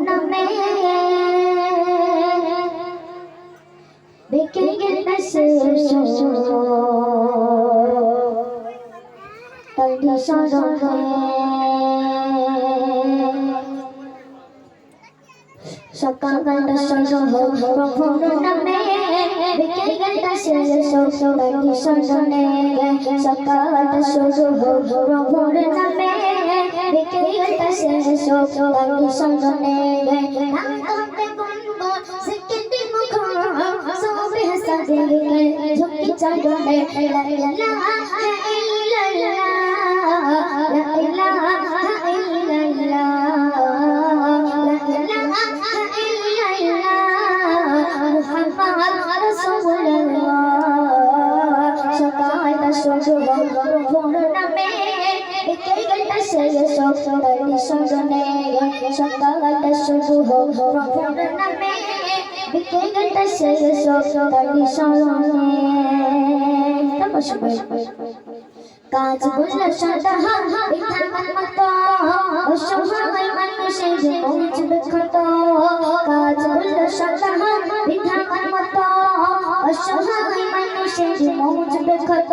নামে বেঁকে গেছে তারি সরণে সকালটা সরহ প্রভুর নামে বেঁকে গেছে তারি সরণে সকালটা সরহ প্রভুর নামে বেঁকে গেছে তারি সরণে নাম কাজ করলে সাদা বিধান মতো অসহায় মানুষের যে পৌঁছবে ক্ষত কাজ করলে সাদা বিধান মতো অসহায় মানুষের যে পৌঁছবে ক্ষত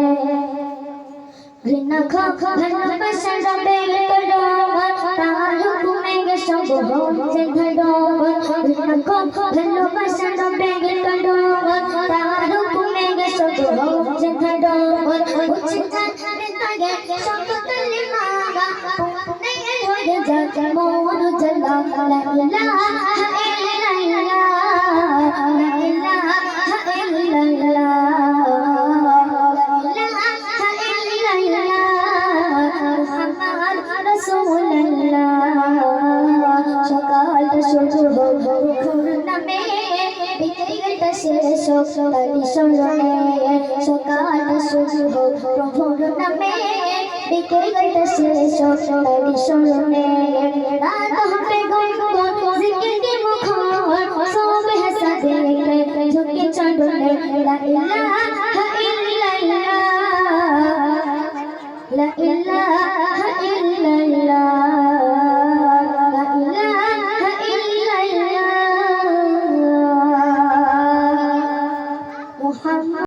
ঘৃণা খা ভালোবাসা রবে করো তার হুকুমে গে সব হচ্ছে ধরো ঘৃণা খা ভালোবাসা রবে করো তার হুকুমে গে সব হচ্ছে ধরো উচ্চ জানে তাগে সব তলে মাগা পুনে ধরে যা মন জলা লা ইলাহা ইল্লাল্লাহ লা ইলাহা শুধু বন্ধুর নামে পৃথিবীটা শেষ তারি স্মরণে সকাল শুধু প্রভুর নামে পৃথিবীটা শেষ তারি স্মরণে রাত হবে জিকিরকে মুখ সব হাসাদে ঝুঁকে চন্দ্রনে লা ইলাহা ইল্লাল্লাহ লা